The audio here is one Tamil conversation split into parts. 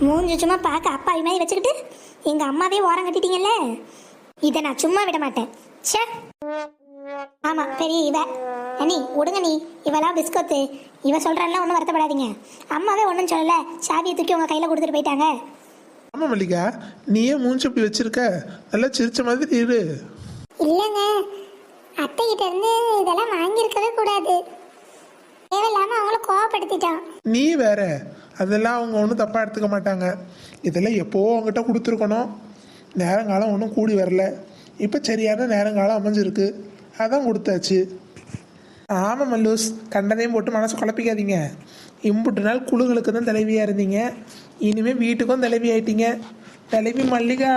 மூஞ்சி சும்மா பார்க்க அப்பாவி மாதிரி வச்சுக்கிட்டு எங்க அம்மாவே ஓரம் கட்டிட்டீங்கல்ல? இதை நான் சும்மா விட மாட்டேன். ச்சே. ஆமா பெரிய இவ. அண்ணி விடுங்க நீ இவெல்லாம் பிஸ்கோத்து. இவ சொல்றான்லாம் ஒன்றும் வருத்தப்படாதீங்க. அம்மாவே ஒன்றும் சொல்லல. சாவியை தூக்கி உங்க கையில கொடுத்துட்டு போயிட்டாங்க. ஆமா மல்லிகா. நீ ஏன் மூஞ்சி இப்படி வச்சிருக்க. நல்லா சிரிச்ச மாதிரி இரு. இல்லைங்க. அத்தை கிட்ட இருந்து இதெல்லாம் வாங்கியிருக்கவே கூடாது. தேவையில்லாம அவங்கள கோவப்படுத்திட்டான். நீ வேற. அதெல்லாம் அவங்க ஒன்றும் தப்பாக எடுத்துக்க மாட்டாங்க. இதெல்லாம் எப்போ அவங்ககிட்ட கொடுத்துருக்கணும். நேரங்காலம் ஒன்றும் கூடி வரல. இப்போ சரியான நேரங்காலம் அமைஞ்சிருக்கு. அதான் கொடுத்தாச்சு. ஆமாம் மல்லூஸ். கண்டதையும் போட்டு மனசு குழப்பிக்காதீங்க. இம்புட்டு நாள் குழுங்களுக்கு தான் தலைவியாக இருந்தீங்க. இனிமேல் வீட்டுக்கும் தலைவி ஆயிட்டீங்க. தலைவி மல்லிகா.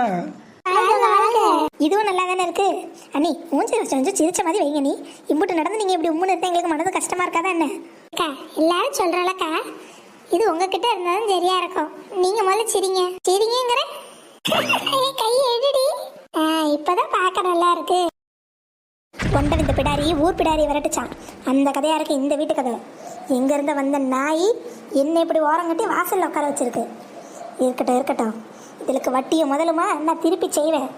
இதுவும் நல்லா தானே இருக்கு? அண்ணி மூஞ்சி கொஞ்சம் சிரிச்ச மாதிரி வைங்க நீ இம்புட்டு நடந்து நீங்க இப்படி உம்முன்னு இருந்தா எங்களுக்கு மனது கஷ்டமா இருக்காதா என்ன? அக்கா எல்லாரும் சொல்றாளக்கா இது உங்ககிட்ட இருந்தாலும் சரியா இருக்கும். நீங்க முதல்ல சிரிங்க. சிரிங்கிற கை எடுடி. ஆ, இப்பதான் பார்க்க நல்லா இருக்கு. கொண்ட விந்த பிடாரி ஊர் பிடாரி விரட்டுச்சான். அந்த கதையா இருக்கு இந்த வீட்டு கதை. எங்கேருந்து வந்த நாய் என்னை இப்படி ஓரம் கட்டி வாசல்ல உட்கார வச்சிருக்கு. இருக்கட்டும் இருக்கட்டும். இதுக்கு வட்டியை முதலுமா நான் திருப்பி செய்வேன்.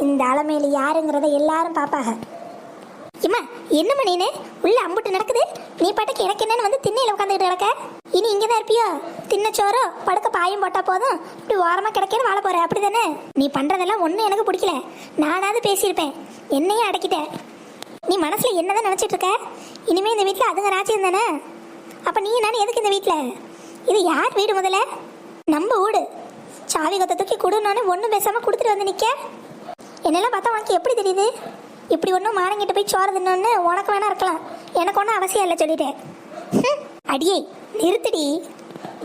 இந்த அலமையில் யாருங்கிறத எல்லாரும் பார்ப்பாங்க. இம்மா என்னம்மா நீனு? உள்ள அம்புட்டு நடக்குது. நீ பாட்டுக்கு எனக்கு என்னன்னு வந்து திண்ணையில உட்காந்துக்கிட்டு கிடக்க? இனி இங்கே தான் இருப்பியோ? தின்ன சோறோ படுக்க பாயம் போட்டால் போதும். இப்படி ஓரமாக கிடக்கேன்னு வாழ அப்படி தானே நீ பண்ணுறதெல்லாம் ஒன்றும் எனக்கு பிடிக்கல. நானாவது பேசியிருப்பேன். என்னையே அடக்கிட்டேன் நீ மனசில் என்னதான் நினைச்சிட்டு இருக்க? இனிமேல் இந்த வீட்டில் அதுங்க ராஜ்யம் தானே? அப்போ நீ நான் எதுக்கு இந்த வீட்டில் இது யார் வீடு முதல்ல? நம்ம வீடு சாவி கொத்த தூக்கி கொடுன்னு ஒன்றும் பேசாமல் கொடுத்துட்டு வந்து நிற்க என்னெல்லாம் பார்த்தா உனக்கு எப்படி தெரியுது? இப்படி ஒன்றும் மானங்கிட்ட போய் சோறு தின்னு உனக்கு வேணா இருக்கலாம். எனக்கு ஒன்றும் அவசியம் இல்லை சொல்லிட்டேன். அடியே நிறுத்தடி.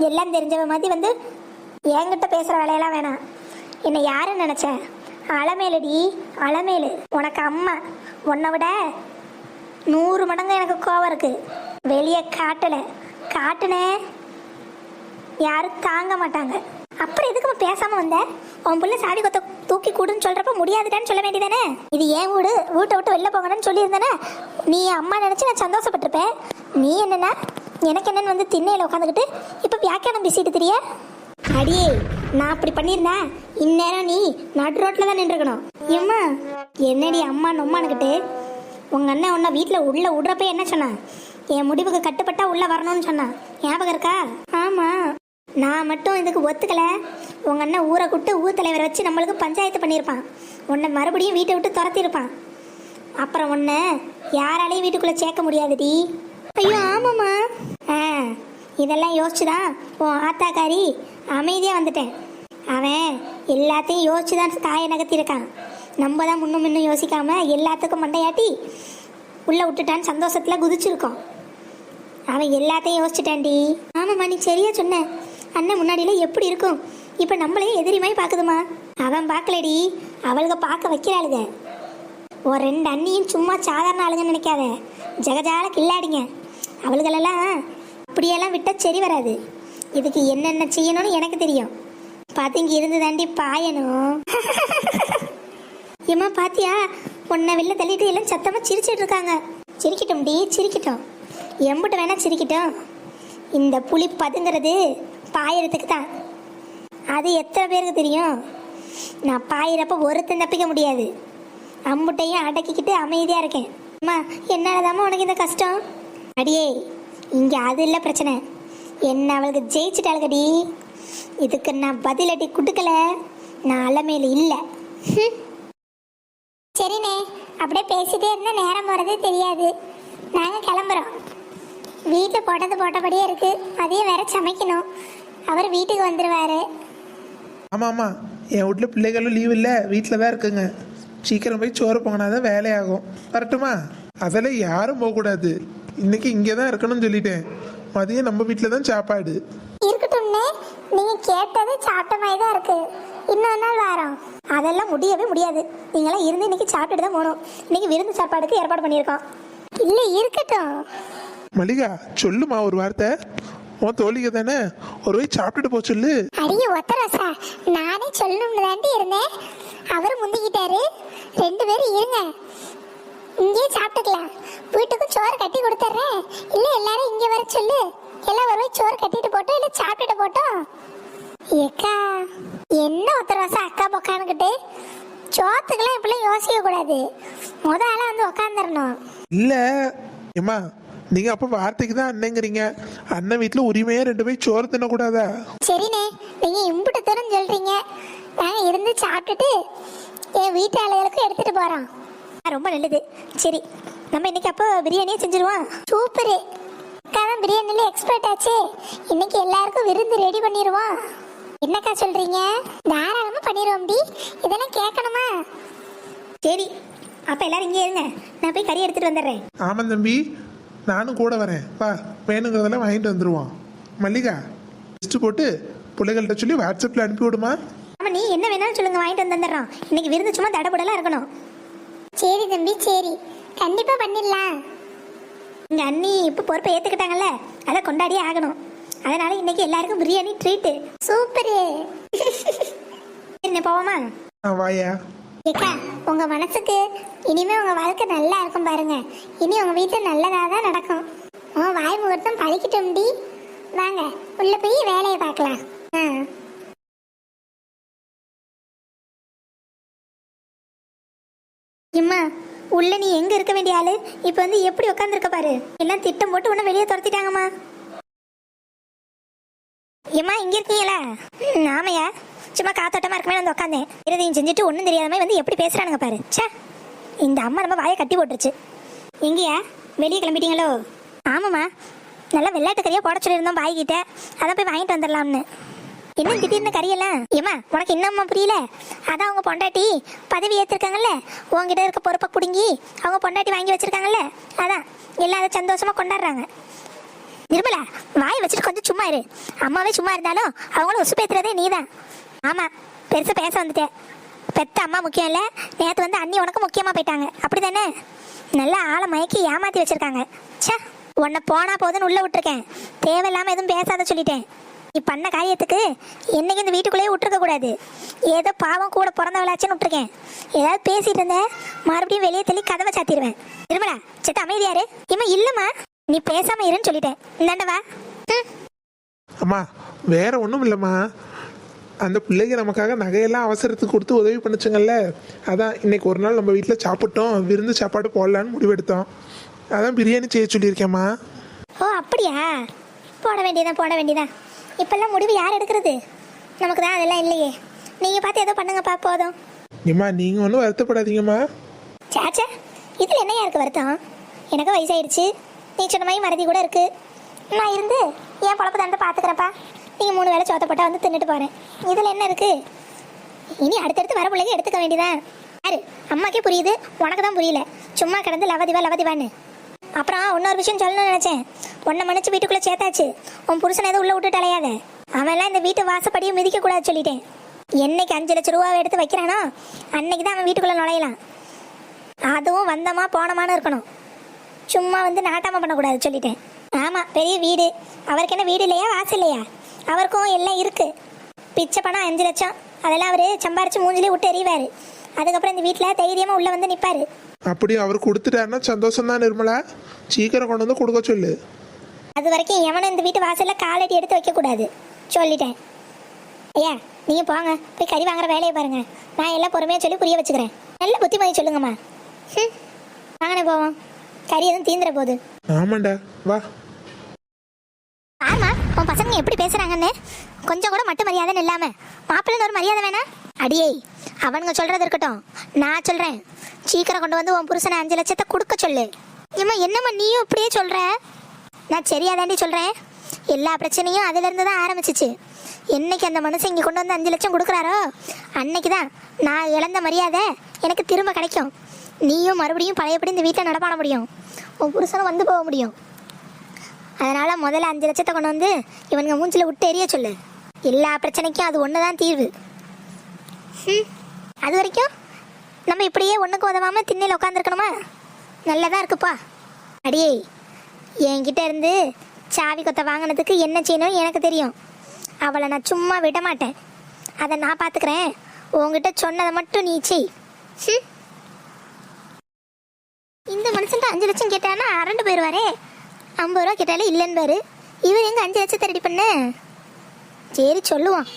எல்லாம் தெரிஞ்சவ மாதிரி வந்து என்கிட்ட பேசுகிற வேலையெல்லாம் வேணாம். என்னை யாருன்னு நினச்ச? அலமேலடி அலமேலு. உனக்கு அம்மா. உன்னை விட நூறு மடங்கு எனக்கு கோவம் இருக்கு. வெளியே காட்டலை. காட்டுனேன் யாரும் தாங்க மாட்டாங்க. அப்புறம் எதுக்கு பேசாமல் வந்தேன் வந்த? உன் பிள்ளை சாவி கொத்த தூக்கி கூடுன்னு சொல்றப்ப முடியாதுடான்னு சொல்ல வேண்டியதானே? இது ஏன் வீடு? வீட்டை விட்டு வெளில போங்கன்னு சொல்லியிருந்தானே? நீ அம்மா நினைச்சு நான் சந்தோஷப்பட்டிருப்பேன். நீ என்னன்னா எனக்கு என்னன்னு வந்து திண்ணையில உட்காந்துக்கிட்டு இப்ப வியாக்கியானம் பேசிட்டு தெரிய? அடியே நான் அப்படி பண்ணியிருந்தேன் இந்நேரம் நீ நடு ரோட்ல தான் நின்றுக்கணும். ஏம்மா என்னடி அம்மா நொம்மானுக்கிட்டு? உங்க அண்ணன் உன்னை வீட்டில் உள்ள விடுறப்ப என்ன சொன்னான்? என் முடிவுக்கு கட்டுப்பட்டா உள்ள வரணும்னு சொன்னான். ஞாபகம் இருக்கா? ஆமா. நான் மட்டும் இதுக்கு ஒத்துக்கல. உங்க அண்ணன் ஊரை கூட்டு ஊர் தலைவரை வச்சு நம்மளுக்கு பஞ்சாயத்து பண்ணியிருப்பான். உன்னை மறுபடியும் வீட்டை விட்டு துரத்திருப்பான் அப்புறம் உன்னை யாராலையும் வீட்டுக்குள்ளே சேர்க்க முடியாதுடி. ஐயோ ஆமாம்மா. ஆ இதெல்லாம் யோசிச்சுதான் உன் ஆத்தாக்காரி அமைதியாக வந்துட்டேன். அவன் எல்லாத்தையும் யோசிச்சு தான் தாயை நகர்த்தியிருக்கான். நம்ம தான் முன்னும் முன்னும் யோசிக்காமல் எல்லாத்துக்கும் மண்டையாட்டி உள்ளே விட்டுட்டான்னு சந்தோஷத்தில் குதிச்சிருக்கோம். அவன் எல்லாத்தையும் யோசிச்சுட்டான்டி. ஆமாம்மா நீ சரியா சொன்ன. அண்ணன் முன்னாடியில எப்படி இருக்கும்? இப்போ நம்மளே எதிரிமாய் பார்க்குதுமா? அவன் பார்க்கலடி. அவளுக பார்க்க வைக்கிறாளுங்க ஒரு ரெண்டு அண்ணியும் சும்மா சாதாரண ஆளுங்கன்னு நினைக்காத. ஜெகஜால கில்லாடிங்க. அவளுகளெல்லாம் அப்படியெல்லாம் விட்டால் சரி வராது. இதுக்கு என்னென்ன செய்யணும்னு எனக்கு தெரியும். பதுங்கி இருந்து தாண்டி பாயணும். ஏம்மா பாத்தியா? உன்னை வெளில தள்ளிட்டு எல்லாம் சத்தமாக சிரிச்சிட்டு இருக்காங்க. சிரிக்கட்டும் டி சிரிக்கட்டும். எம்பிட்ட வேணா சிரிக்கட்டும். இந்த புலி பதுங்கிறது பாயறதுக்கு தான் அது எத்தனை பேருக்கு தெரியும்? நான் பாயிறப்ப ஒருத்தன் தப்பிக்க முடியாது. அம்புட்டையும் அடக்கிக்கிட்டு அமைதியாக இருக்கேன். அம்மா என்னாலதாம்மா உனக்கு இந்த கஷ்டம்? அடியே இங்கே அது இல்லை பிரச்சனை. என்ன அவளுக்கு ஜெயிச்சிட்டாளுக்கடி இதுக்கு நான் பதிலடி கொடுக்கல. நான் அலமையில் இல்லை. சரிண்ணே அப்படியே பேசிட்டே இருந்தா நேரம் போகிறதே தெரியாது. நாங்கள் கிளம்புறோம். வீட்டில் போட்டது போட்டபடியே இருக்கு. அதையும் வேற சமைக்கணும். அவர் வீட்டுக்கு வந்துடுவாரு ஆமாம் ஆமாம் என் வீட்டில் பிள்ளைகளும் லீவ் இல்லை வீட்டில் தான் இருக்குங்க. சீக்கிரம் போய் சோறு போங்கினா தான் வேலையாகும். வரட்டுமா? அதெல்லாம் யாரும் போகக்கூடாது. இன்னைக்கு இங்கே தான் இருக்கணும்னு சொல்லிட்டேன். மதியம் நம்ம வீட்டில் தான் சாப்பாடு இருக்கட்டும்னே நீங்க கேட்டது சாப்பிட்ட மாதிரி தான் இருக்கு. இன்னொரு நாள் வரோம். அதெல்லாம் முடியவே முடியாது. நீங்களாம் இருந்து இன்னைக்கு சாப்பிட்டுட்டு தான் போகணும். இன்னைக்கு விருந்து சாப்பாடுக்கு ஏற்பாடு பண்ணியிருக்கோம். இல்லை இருக்கட்டும். மல்லிகா சொல்லுமா ஒரு வார்த்தை? உன் தோழிக தானே? ஒரு போய் சாப்பிட்டுட்டு போ சொல்லு. அடியே ஒத்தரசா நானே சொல்லணும்னு தாண்டி இருந்தேன். அவர் முந்திக்கிட்டாரு. ரெண்டு பேரும் இருங்க. இங்கேயே சாப்பிட்டுக்கலாம். வீட்டுக்கும் சோறு கட்டி கொடுத்துட்றேன். இல்லை எல்லாரும் இங்கே வர சொல்லு. எல்லாம் ஒரு சோறு கட்டிட்டு போட்டோம் இல்லை சாப்பிட்டுட்டு போட்டோம். ஏக்கா என்ன ஒருத்தர் வருஷம் அக்கா பொக்கானுக்கிட்டு சோத்துக்கெல்லாம் இப்படிலாம் யோசிக்க கூடாது முத ஆளா வந்து உக்காந்துடணும் இல்ல ஏம்மா நீங்க அப்ப வார்த்தைக்கு தான் அண்ணங்கிறீங்க. அண்ணன் வீட்டுல உரிமையா ரெண்டு பேரும் சோறு தின்னக்கூடாதா? சரிண்ணே நீங்க இம்புட்டு தூரம் சொல்றீங்க. நாங்க இருந்து சாப்பிட்டுட்டு என் வீட்டு ஆளுகளுக்கும் எடுத்துட்டு போறோம். ரொம்ப நல்லது. சரி நம்ம இன்னைக்கு அப்போ பிரியாணியே செஞ்சிருவோம். சூப்பரு. அக்கா தான் பிரியாணில எக்ஸ்பர்ட் ஆச்சே. இன்னைக்கு எல்லாருக்கும் விருந்து ரெடி பண்ணிடுவோம் என்னக்கா சொல்றீங்க? தாராளமா பண்ணிடுவோம் டி. இதெல்லாம் கேட்கணுமா? சரி அப்ப எல்லாரும் இங்கே இருங்க. நான் போய் கறி எடுத்துட்டு வந்துடுறேன். ஆமா தம்பி. நானும் கூட வரேன். வா வேணுங்கிறதெல்லாம் வாங்கிட்டு வந்துருவோம். மல்லிகா லிஸ்ட் போட்டு பிள்ளைகள்கிட்ட சொல்லி வாட்ஸ்அப்ல அனுப்பி விடுமா? ஆமா நீ என்ன வேணாலும் சொல்லுங்க வாங்கிட்டு வந்து வந்துடுறோம். இன்னைக்கு விருந்து சும்மா தடபுடலாம் இருக்கணும். சரி தம்பி சரி. கண்டிப்பா பண்ணிடலாம். எங்க அண்ணி இப்போ பொறுப்பை ஏத்துக்கிட்டாங்கல்ல அதை கொண்டாடியே ஆகணும். அதனால இன்னைக்கு எல்லாருக்கும் பிரியாணி ட்ரீட்டு சூப்பரு. என்ன போவோமா? ஆ வாயா. ஏக்கா உங்க மனசுக்கு இனிமே உங்க வாழ்க்கை நல்லா இருக்கும் பாருங்க. இனி உங்க வீட்டுல நல்லதா தான் நடக்கும். உன் வாய் முகூர்த்தம் பழிக்கட்டும் டி. வாங்க உள்ள போய் வேலையை பார்க்கலாம். ஆ. இம்மா உள்ள நீ எங்க இருக்க வேண்டிய ஆளு? இப்ப வந்து எப்படி உட்காந்துருக்க பாரு? எல்லாம் திட்டம் போட்டு உன்ன வெளியே துரத்திட்டாங்கம்மா. ஏம்மா இங்க இருக்கீங்களா? ஆமையா சும்மா காத்தோட்டமா இருக்குமே வந்து உட்காந்தேன் இருதையும் செஞ்சுட்டு ஒன்றும் தெரியாத மாதிரி வந்து எப்படி பேசுறானுங்க பாரு. சே இந்த அம்மா நம்ம வாயை கட்டி போட்டுருச்சு. எங்கேயா? வெளியே கிளம்பிட்டீங்களோ? ஆமாம்மா. நல்லா வெள்ளாட்டு கறியா போட சொல்லியிருந்தோம் பாய்கிட்ட. அதான் போய் வாங்கிட்டு வந்துடலாம்னு. என்ன திடீர்னு கறியெல்லாம்? ஏம்மா உனக்கு என்னம்மா புரியல? அதான் அவங்க பொண்டாட்டி பதவி ஏற்றிருக்காங்கல்ல உங்ககிட்ட இருக்க பொறுப்பை பிடுங்கி அவங்க பொண்டாட்டி வாங்கி வச்சிருக்காங்கல்ல? அதான் எல்லாரும் சந்தோஷமா கொண்டாடுறாங்க. நிர்மலா வாயை வச்சுட்டு கொஞ்சம் சும்மா இரு. அம்மாவே சும்மா இருந்தாலும் அவங்களும் உசு பேத்துறதே நீதான். ஆமா பெருசு பேச வந்துட்டேன் பெத்த அம்மா முக்கியம் இல்ல நேத்து வந்து அண்ணி உனக்கு முக்கியமா போயிட்டாங்க. அப்படிதானே? நல்லா ஆளை மயக்கி ஏமாத்தி வச்சிருக்காங்க. சே உன்னை போனா போதுன்னு உள்ள விட்டுருக்கேன். தேவையில்லாம எதுவும் பேசாத சொல்லிட்டேன். நீ பண்ண காரியத்துக்கு என்னைக்கு இந்த வீட்டுக்குள்ளேயே விட்டுருக்க கூடாது. ஏதோ பாவம் கூட பிறந்தவளாச்சுன்னு விட்டுருக்கேன். ஏதாவது பேசிட்டு இருந்தேன் மறுபடியும் வெளியே தள்ளி கதவை சாத்திடுவேன். நிர்மலா செத்த அமைதியாரு இம்மா இல்லம்மா. நீ பேசாம இருன்னு சொல்லிட்டேன். இந்தாண்டவா ம். அம்மா வேற ஒன்றும் இல்லைம்மா. அந்த பிள்ளைங்க நமக்காக நகையெல்லாம் அவசரத்துக்கு கொடுத்து உதவி பண்ணுச்சுங்கல்ல? அதான் இன்னைக்கு ஒரு நாள் நம்ம வீட்டில் சாப்பிட்டோம் விருந்து சாப்பாடு போடலான்னு முடிவெடுத்தோம். அதான் பிரியாணி செய்ய சொல்லியிருக்கேம்மா. ஓ அப்படியா? போட வேண்டியதான் போட வேண்டியதான் இப்பெல்லாம் முடிவு யார் எடுக்கிறது? நமக்கு தான் அதெல்லாம் இல்லையே. நீங்கள் பார்த்து ஏதோ பண்ணுங்கப்பா போதும். ஏம்மா நீங்கள் ஒன்றும் வருத்தப்படாதீங்கம்மா. சாச்சா இதில் என்னையா இருக்கு வருத்தம்? எனக்கு வயசாயிடுச்சு. நீ சொன்ன மாதிரி மறதி கூட இருக்கு. நான் இருந்து என் பொழப்பு தந்து பார்த்துக்கிறப்பா நீங்கள் மூணு வேளை சோத்த வந்து தின்னுட்டு போகிறேன் இதில் என்ன இருக்கு? இனி அடுத்தடுத்து வர பிள்ளைங்க எடுத்துக்க வேண்டியதான் யாரு? அம்மாக்கே புரியுது. உனக்கு தான் புரியல. சும்மா கிடந்து லவதிவா லவதிவான்னு. அப்புறம் இன்னொரு விஷயம் சொல்லணும்னு நினைச்சேன். உன்னை மன்னிச்சு வீட்டுக்குள்ளே சேர்த்தாச்சு. உன் புருஷனை எதுவும் உள்ளே விட்டுட்டு அலையாத அவன்லாம் இந்த வீட்டு வாசப்படியும் மிதிக்கக்கூடாது சொல்லிட்டேன். என்னைக்கு அஞ்சு லட்ச ரூபாவை எடுத்து வைக்கிறானோ அன்னைக்கு தான் அவன் வீட்டுக்குள்ளே நுழையலாம். அதுவும் வந்தமா போனமான்னு இருக்கணும். சும்மா வந்து நாட்டாமல் பண்ணக்கூடாது சொல்லிட்டேன். ஆமாம் பெரிய வீடு. அவருக்கு என்ன வீடு இல்லையா வாசல் இல்லையா? அவருக்கும் எல்லாம் இருக்கு. பிச்சை பணம் அஞ்சு லட்சம். அதெல்லாம் அவரு சம்பாரிச்சு மூஞ்சிலே விட்டு எறிவாரு. அதுக்கப்புறம் இந்த வீட்டில் தைரியமா உள்ள வந்து நிப்பாரு. அப்படி அவர் கொடுத்துட்டாருன்னா சந்தோஷம் தான் நிர்மலா. சீக்கிரம் கொண்டு வந்து கொடுக்க சொல்லு. அது வரைக்கும் எவனும் இந்த வீட்டு வாசல்ல காலடி எடுத்து வைக்க கூடாது. சொல்லிட்டேன். ஐயா நீங்க போங்க. போய் கறி வாங்குற வேலையை பாருங்க. நான் எல்லாம் பொறுமையா சொல்லி புரிய வச்சுக்கிறேன். நல்ல புத்திமதி சொல்லுங்கம்மா. ம் வாங்கண்ணே போவோம். கறி எதுவும் தீந்துற போகுது ஆமாண்டா வா. பசங்க எப்படி பேசுறாங்கன்னு கொஞ்சம் கூட மட்டு மரியாதைன்னு இல்லாம மாப்பிள்ளைன்னு ஒரு மரியாதை வேணா? அடியே அவனுங்க சொல்றது இருக்கட்டும். நான் சொல்றேன். சீக்கிரம் கொண்டு வந்து உன் புருஷனை அஞ்சு லட்சத்தை கொடுக்க சொல்லு. ஏம்மா என்னம்மா நீயும் இப்படியே சொல்ற? நான் சரியாதாண்டி சொல்றேன். எல்லா பிரச்சனையும் அதுல இருந்து தான் ஆரம்பிச்சிச்சு. என்னைக்கு அந்த மனுஷன் இங்க கொண்டு வந்து அஞ்சு லட்சம் கொடுக்குறாரோ அன்னைக்கு தான் நான் இழந்த மரியாதை எனக்கு திரும்ப கிடைக்கும். நீயும் மறுபடியும் பழையபடி இந்த வீட்டில் நடப்பாட முடியும். உன் புருஷனும் வந்து போக முடியும். அதனால முதல்ல அஞ்சு லட்சத்தை கொண்டு வந்து இவனுங்க மூஞ்சில விட்டு எரிய சொல்லு. எல்லா பிரச்சனைக்கும் அது ஒன்று தான் தீர்வு. ம், அது வரைக்கும் நம்ம இப்படியே ஒன்றுக்கு உதவாமல் திண்ணையில் உட்காந்துருக்கணுமா நல்லதாக இருக்குப்பா. அடியே என்கிட்ட இருந்து சாவி கொத்த வாங்கினதுக்கு என்ன செய்யணும் எனக்கு தெரியும். அவளை நான் சும்மா விட மாட்டேன் அதை நான் பார்த்துக்கிறேன் உங்ககிட்ட சொன்னதை மட்டும் நீ செய். இந்த மனுஷன்ட்ட அஞ்சு லட்சம் கேட்டானா அரண்டு போயிடுவாரே ஐம்பது ரூபா கேட்டாலே இல்லைன்னு பாரு. இவர் எங்க அஞ்சு லட்சத்தை ரெடி பண்ண? சரி சொல்லுவான்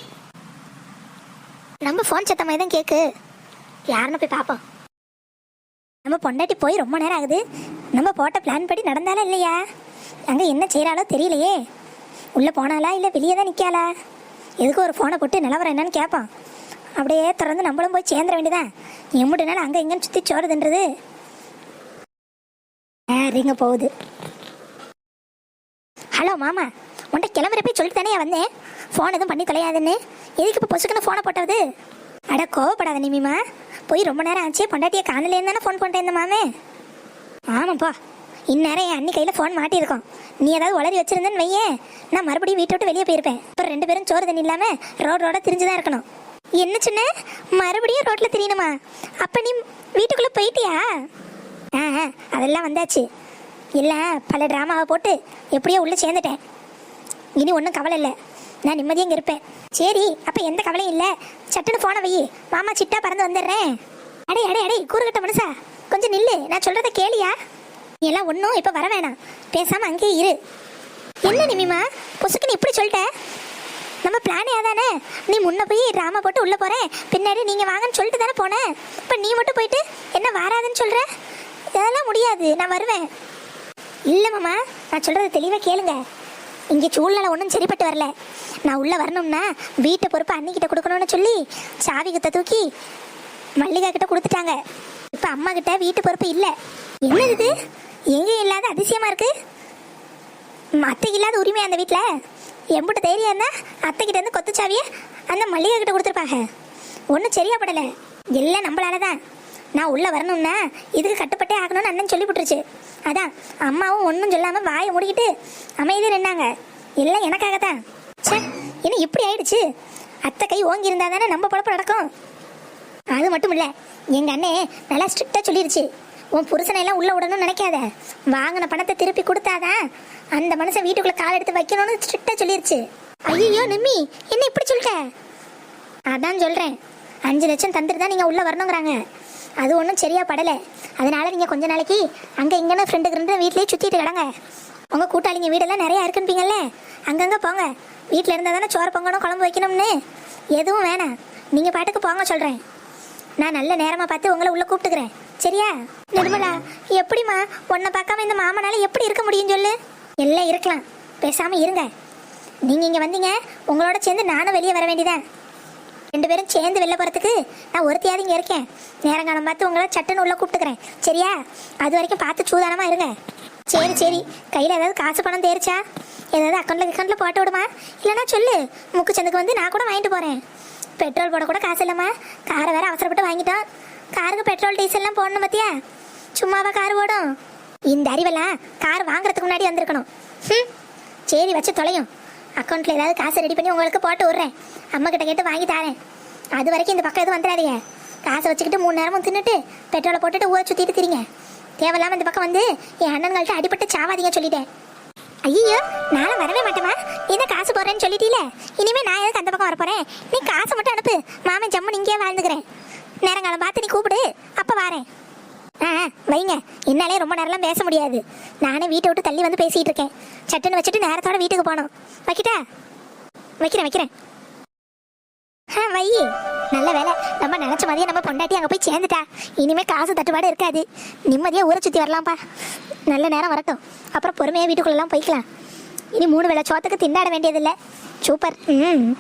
நம்ம ஃபோன் சத்த மாதிரி தான் கேக்கு. யாருன்னு போய் பார்ப்போம். நம்ம பொண்டாட்டி போய் ரொம்ப நேரம் ஆகுது. நம்ம போட்ட பிளான் படி நடந்தாலும் இல்லையா? அங்கே என்ன செய்கிறாளோ தெரியலையே. உள்ளே போனாலா இல்லை வெளியே தான் நிற்காளா எதுக்கு ஒரு ஃபோனை போட்டு நிலவரம் என்னன்னு கேட்பான் அப்படியே திறந்து நம்மளும் போய் சேர்ந்துட வேண்டியதான் எம்பிட்டு நாள் அங்கே இங்கேன்னு சுற்றி சோறுதுன்றது. ரிங்க போகுது. ஹலோ மாமா. உன்ட்ட கிளம்புறப்பே சொல்லிட்டு தானே வந்தேன்? ஃபோன் எதுவும் பண்ணி தொலையாதுன்னு. எதுக்கு இப்போ பொசுக்குன்னு ஃபோனை போட்டது? அட கோவப்படாத நிமிமா. போய் ரொம்ப நேரம் ஆச்சு. பொண்டாட்டியை காணலேன்னு தானே ஃபோன் பண்ணிட்டேன் இந்த மாமே. ஆமாப்பா இந்நேரம் என் அண்ணி கையில் ஃபோன் மாட்டியிருக்கோம். நீ ஏதாவது உளறி வச்சிருந்தேன்னு வையேன். நான் மறுபடியும் வீட்டை விட்டு வெளியே போயிருப்பேன். அப்புறம் ரெண்டு பேரும் சோறு தண்ணி இல்லாமல் ரோட் ரோட திரிஞ்சு தான் இருக்கணும். என்ன சின்ன? மறுபடியும் ரோட்டில் திரியணுமா? அப்போ நீ வீட்டுக்குள்ளே போயிட்டியா? ஆ, அதெல்லாம் வந்தாச்சு. இல்லை பல ட்ராமாவை போட்டு எப்படியோ உள்ளே சேர்ந்துட்டேன். இனி ஒன்றும் கவலை இல்லை. நான் நிம்மதியாக இங்கே இருப்பேன். சரி அப்போ எந்த கவலையும் இல்லை. சட்டுன்னு ஃபோனை வை. மாமா சிட்டா பறந்து வந்துடுறேன். அடே அடே அடே கூறுகட்ட மனுஷா. கொஞ்சம் நில்லு. நான் சொல்கிறத கேளியா? நீ எல்லாம் ஒன்றும் இப்போ வர வேணாம். பேசாமல் அங்கேயே இரு. என்ன நிமிமா? பொசுக்குன்னு இப்படி சொல்லிட்ட? நம்ம பிளானே அதானே? நீ முன்ன போய் ட்ராமா போட்டு உள்ளே போகிறேன் பின்னாடி நீங்கள் வாங்கன்னு சொல்லிட்டு தானே போனேன். இப்போ நீ மட்டும் போயிட்டு என்ன வராதுன்னு சொல்கிற இதெல்லாம் முடியாது. நான் வருவேன். இல்லை மாமா நான் சொல்கிறது தெளிவாக கேளுங்க. இங்கே சூழ்நிலை ஒன்றும் சரிப்பட்டு வரல. நான் உள்ளே வரணும்னா வீட்டை பொறுப்பு அன்னிக்கிட்ட கொடுக்கணும்னு சொல்லி சாவி கிட்ட தூக்கி மல்லிகா கிட்ட கொடுத்துட்டாங்க. இப்போ அம்மா கிட்ட வீட்டு பொறுப்பு இல்லை. என்னது இது? எங்கேயும் இல்லாத அதிசயமாக இருக்கு? அத்தைக்கு இல்லாத உரிமை அந்த வீட்டில் எம்பிட்ட தைரியம் இருந்தால் அத்தைக்கிட்ட இருந்து கொத்து சாவியை அந்த மல்லிகை கிட்ட கொடுத்துருப்பாங்க. ஒன்றும் சரியா படலை. எல்லாம் நம்மளால தான் நான் உள்ளே வரணும்னா இதுக்கு கட்டுப்பட்டே ஆகணும்னு அண்ணன் சொல்லி விட்டுருச்சு அதான் அம்மாவும் ஒன்றும் சொல்லாமல் வாயை முடிக்கிட்டு அமைதியாக நின்னாங்க. எல்லாம் எனக்காக தான் ச்சே என்ன இப்படி ஆயிடுச்சு? அத்தை கை ஓங்கி இருந்தால் தானே நம்ம பொழப்பு நடக்கும்? அது மட்டும் இல்லை எங்கள் அண்ணே நல்லா ஸ்ட்ரிக்டாக சொல்லிடுச்சு உன் புருஷனை எல்லாம் உள்ளே விடணும்னு நினைக்காத. வாங்கின பணத்தை திருப்பி கொடுத்தாதான் அந்த மனுஷன் வீட்டுக்குள்ளே கால் எடுத்து வைக்கணும்னு ஸ்ட்ரிக்டாக சொல்லிருச்சு. ஐயோ நிம்மி என்ன இப்படி சொல்லிட்ட அதான் சொல்கிறேன் அஞ்சு லட்சம் தந்துட்டு தான் நீங்கள் உள்ளே வரணுங்கிறாங்க. அது ஒன்றும் சரியா படலை. அதனால நீங்கள் கொஞ்ச நாளைக்கு அங்கே இங்கேன்னு ஃப்ரெண்டுக்கு இருந்து வீட்லேயே சுற்றிட்டு கிடங்க. உங்கள் கூட்டாளிங்க வீடெல்லாம் நிறையா இருக்குன்பீங்கல்ல அங்கங்கே போங்க. வீட்டில் இருந்தால் தானே சோறு பொங்கணும் குழம்பு வைக்கணும்னு. எதுவும் வேணாம். நீங்கள் பாட்டுக்கு போங்க சொல்கிறேன் நான் நல்ல நேரமாக பார்த்து உங்களை உள்ளே கூப்பிட்டுக்கிறேன். சரியா? நிர்மலா எப்படிம்மா? உன்னை பார்க்காம இந்த மாமனால எப்படி இருக்க முடியும் சொல்லு? எல்லாம் இருக்கலாம். பேசாமல் இருங்க. நீங்கள் இங்கே வந்தீங்க. உங்களோட சேர்ந்து நானும் வெளியே வர வேண்டியதான் ரெண்டு பேரும் சேர்ந்து வெளில போகிறதுக்கு நான் ஒருத்தியாவது இங்கே இருக்கேன். நேரங்காலம் பார்த்து உங்களை சட்டுன்னு உள்ளே கூப்பிட்டுக்கிறேன். சரியா? அது வரைக்கும் பார்த்து சூதானமாக இருங்க. சரி சரி. கையில் ஏதாவது காசு பணம் தேரிச்சா? ஏதாவது அக்கௌண்ட்டில் அக்கௌண்ட்டில் போட்டு விடுமா? இல்லைன்னா சொல்லு. முக்கு சந்துக்கு வந்து நான் கூட வாங்கிட்டு போகிறேன் பெட்ரோல் போட கூட காசு இல்லைம்மா. காரை வேற அவசரப்பட்டு வாங்கிட்டோம். காருக்கு பெட்ரோல் டீசல்லாம் போடணும் பார்த்தியா சும்மாவா கார் ஓடும்? இந்த அறிவெல்லாம் கார் வாங்குறதுக்கு முன்னாடி வந்திருக்கணும். ம் சரி வச்சு தொலையும். அக்கௌண்ட்டில் ஏதாவது காசு ரெடி பண்ணி உங்களுக்கு போட்டு விட்றேன். அம்மா கிட்ட கேட்டு வாங்கி தரேன். அது வரைக்கும் இந்த பக்கம் எதுவும் வந்துடாதீங்க. காசை வச்சுக்கிட்டு மூணு நேரமும் தின்னுட்டு பெட்ரோலை போட்டுட்டு ஊரை சுற்றிட்டு திரிங்க. தேவையில்லாமல் இந்த பக்கம் வந்து என் அண்ணன்கள்ட்ட அடிபட்டு சாவாதீங்க சொல்லிட்டேன். ஐயோ நானும் வரவே மாட்டேமா நீ காசு போடுறேன்னு சொல்லிட்டீல? இனிமே நான் எதுக்கு அந்த பக்கம் வர போறேன் நீ காசை மட்டும் அனுப்பு. மாமன் ஜம்முன்னு இங்கேயே வாழ்ந்துக்கிறேன். நேரங்காலம் பார்த்து நீ கூப்பிடு. அப்போ வாரேன். ஆ வைங்க. என்னாலே ரொம்ப நேரம்லாம் பேச முடியாது. நானே வீட்டை விட்டு தள்ளி வந்து பேசிகிட்டு இருக்கேன் சட்டுன்னு வச்சுட்டு நேரத்தோட வீட்டுக்கு போகணும். வைக்கிட்டா? வைக்கிறேன் வைக்கிறேன். ஆ வை. நல்ல வேலை. நம்ம நினச்ச மாதிரியே நம்ம பொண்டாட்டி அங்கே போய் சேர்ந்துட்டா. இனிமேல் காசு தட்டுப்பாடு இருக்காது. நிம்மதியாக ஊரை சுற்றி வரலாம்ப்பா. நல்ல நேரம் வரட்டும். அப்புறம் பொறுமையாக வீட்டுக்குள்ளெல்லாம் போய்க்கலாம். இனி மூணு வேளை சோத்துக்கு திண்டாட வேண்டியதில்லை. சூப்பர். ம்.